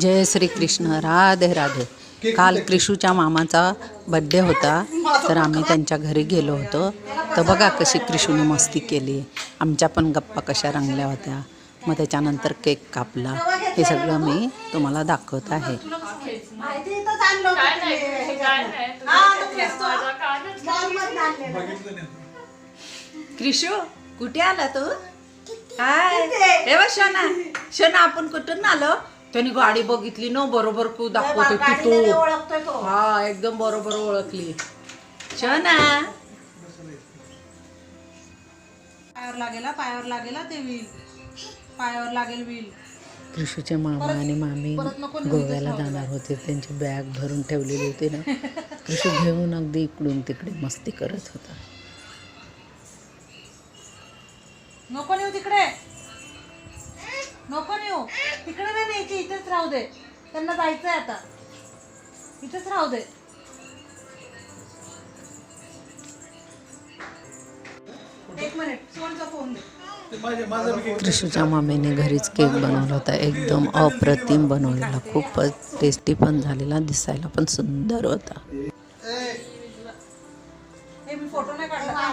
जय श्री कृष्ण राधे राधे. काल क्रिशूच्या मामाचा बड्डे होता तर आम्ही त्यांच्या घरी गेलो होतो. तर बघा कशी क्रिशूने मस्ती केली. आमच्या पण गप्पा कशा रंगल्या होत्या. मग त्याच्यानंतर केक कापला. हे सगळं मी तुम्हाला दाखवत आहे. क्रिशू कुठे आला तू? हाय. हे बघ शोना. शोना आपण कुठून आलो? त्याने गाडी बघितली ना बरोबर तू दाखवतो की तू. ओळखतोय तो. हा एकदम बरोबर ओळखली. शोना. पायावर लागेल हा, पायावर लागेल हा ते व्हील. पायावर लागेल व्हील. कृषूचे मामा आणि मामी गोव्याला जाणार होते. त्यांची बॅग भरून ठेवलेली होती ना. कृषू घेऊन अगदी इकडून तिकडे मस्ती करत होता. नको नेऊ तिकडे. नको नेऊ. तिकडे नाही न्यायची इथेच राहू दे. त्यांना जायचंय आता. इथेच राहू दे. एक मिनिट सोनचा फोन दे. कृषूच्या मामीने घरीच केक बनवला होता. एकदम अप्रतिम बनवलेला. खूपच टेस्टी पण झालेला दिसायला पण सुंदर होता. हे मी फोटो नाही काढला.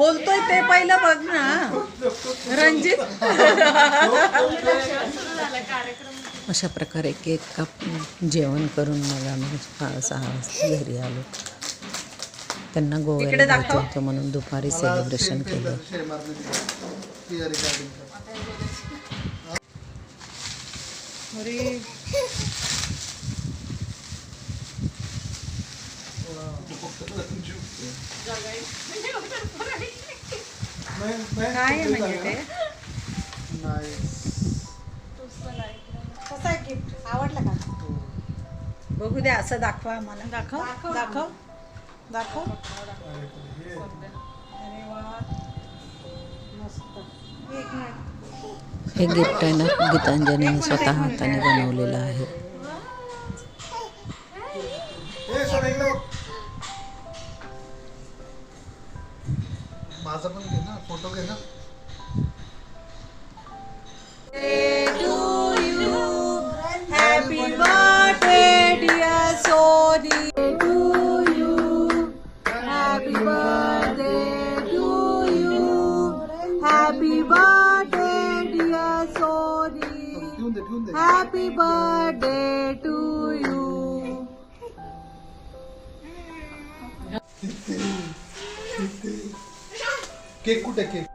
खोलतोय ते पहिलं बघ ना. रणजित. अशा प्रकारे केक कापून जेवण करून मग आम्ही सहा सहा वाजता घरी आलो. त्यांना गोव्याला जायचं होतं म्हणून दुपारी सेलिब्रेशन केलं. काय म्हणजे ते कसं आहे गिफ्ट आवडलं का? बघू द्या असं दाखवा आम्हाला. दाखव. दाखव. दाखव. अरे वा. मस्त. एक मिनिट. हे गिफ्ट आहे ना गीतांजलीने स्वतः हाताने बनवलेलं आहे. माझा पण घे ना फ़ोटो घे ना Happy birthday, dear Sony. To you. Happy birthday to you. Happy birthday, dear Sony. Happy birthday to you. Cake कुठे केक?